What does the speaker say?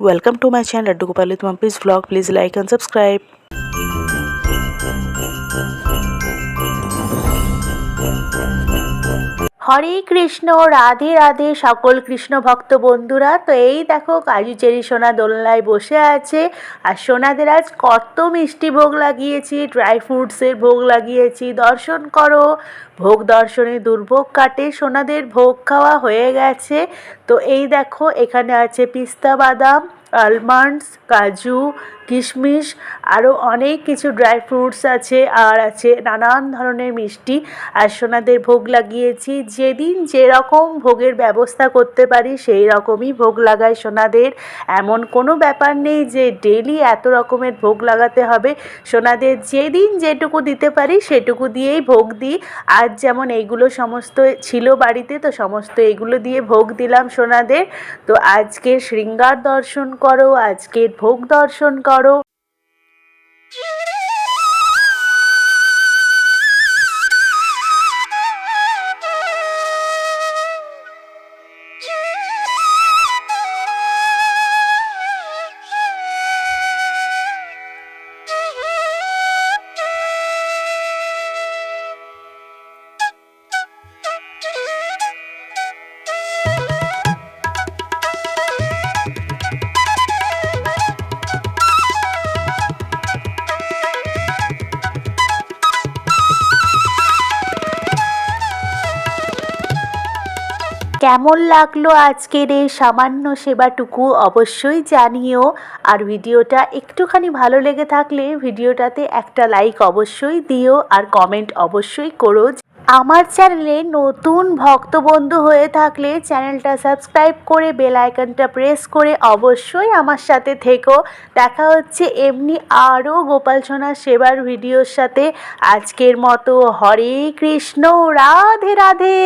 Welcome to my channel Laddu Gopal please vlog please like and subscribe Hare Krishna, Radhe Radhe, সকল কৃষ্ণ ভক্ত বন্ধুরা। তো এই দেখো, কাজু চেরি সোনা দোলনায় বসে আছে। আর সোনাদের আজ কত মিষ্টি ভোগ লাগিয়েছি, ড্রাই ফ্রুটসের ভোগ লাগিয়েছি। দর্শন করো, ভোগ দর্শনে দুর্ভোগ কাটে, সোনাদের ভোগ খাওয়া হয়ে গেছে। তো এই দেখো, এখানে আছে পিস্তা বাদাম। আলমন্ডস কাজু, কিশমিশ আরও অনেক কিছু ড্রাই ফ্রুটস আছে আর আছে নানান ধরনের মিষ্টি। আর সোনাদের ভোগ লাগিয়েছি। যেদিন যেরকম ভোগের ব্যবস্থা করতে পারি সেই রকমই ভোগ লাগাই সোনাদের। এমন কোনো ব্যাপার নেই যে ডেলি এত রকমের ভোগ লাগাতে হবে। সোনাদের যেদিন যেটুকু দিতে পারি, সেটুকু দিয়েই ভোগ দিই। আজ যেমন এইগুলো সমস্ত ছিল বাড়িতে, তো সমস্ত এগুলো দিয়ে ভোগ দিলাম সোনাদের। তো আজকে শৃঙ্গার দর্শন করো আজকের ভোগ দর্শন করো। কেমন লাগল আজকের এই সামান্য সেবাটুকু অবশ্যই জানিও। আর ভিডিওটা একটুখানি ভালো লেগে থাকলে ভিডিওটাতে একটা লাইক অবশ্যই দিও আর কমেন্ট অবশ্যই করো। আমার চ্যানেলে নতুন ভক্তবন্ধু হয়ে থাকলে চ্যানেলটা সাবস্ক্রাইব করে বেল আইকনটা প্রেস করে অবশ্যই আমার সাথে থেকো। দেখা হচ্ছে এমনি আরও গোপাল সোনার সেবার ভিডিওর সাথে। আজকের মতো হরে কৃষ্ণ, রাধে রাধে।